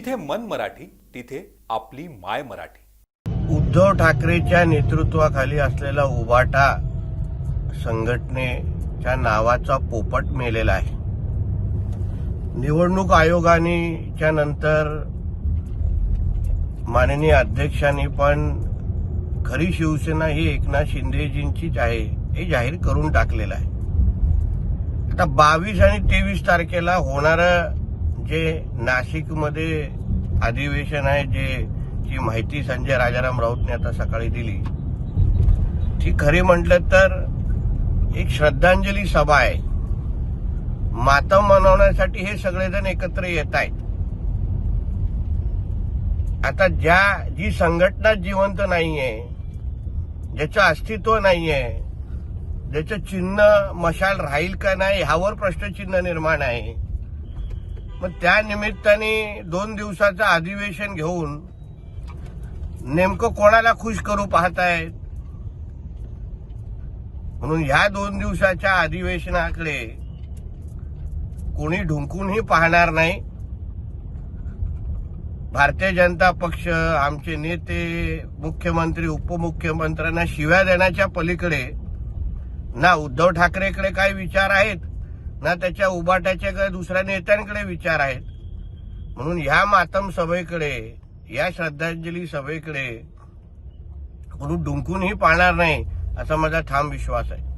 जिथे मन मराठी तिथे आपली माय मराठी. उद्धव ठाकरेच्या नेतृत्वाखाली असलेला उभाटा संघटनेच्या नावाचा पोपट मेलेला आहे. निवडणूक आयोगाने च्या नंतर माननीय अध्यक्षांनी पण खरी शिवसेना ही एकनाथ शिंदेजींचीच आहे हे जाहीर करून टाकलेलं आहे. आता बावीस आणि तेवीस तारखेला होणारं जे नाशिकमध्ये अधिवेशन आहे जे ची माहिती संजय राजाराम राऊतने आता सकाळी दिली ती खरी म्हटलं तर एक श्रद्धांजली सभा आहे. मातम मनवण्यासाठी हे सगळेजण एकत्र येत आहेत. आता ज्या जी संघटना जिवंत नाहीये ज्याचं अस्तित्व नाहीये ज्याचं चिन्ह मशाल राहील का नाही ह्यावर प्रश्नचिन्ह निर्माण आहे. मग त्या निमित्ताने दोन दिवसाचं अधिवेशन घेऊन नेमकं कोणाला खुश करू पाहतायत म्हणून ह्या दोन दिवसाच्या अधिवेशनाकडे कोणी ढुंकूनही पाहणार नाही. भारतीय जनता पक्ष आमचे नेते मुख्यमंत्री उपमुख्यमंत्र्यांना शिव्या देण्याच्या पलीकडे ना उद्धव ठाकरेकडे काय विचार आहेत ना त्याच्या उबाट्याच्याकडे दुसऱ्या नेत्यांकडे विचार आहेत. म्हणून ह्या मातम सभेकडे या श्रद्धांजली सभेकडे कोणी डुंकूनही पाहणार नाही असा माझा ठाम विश्वास आहे.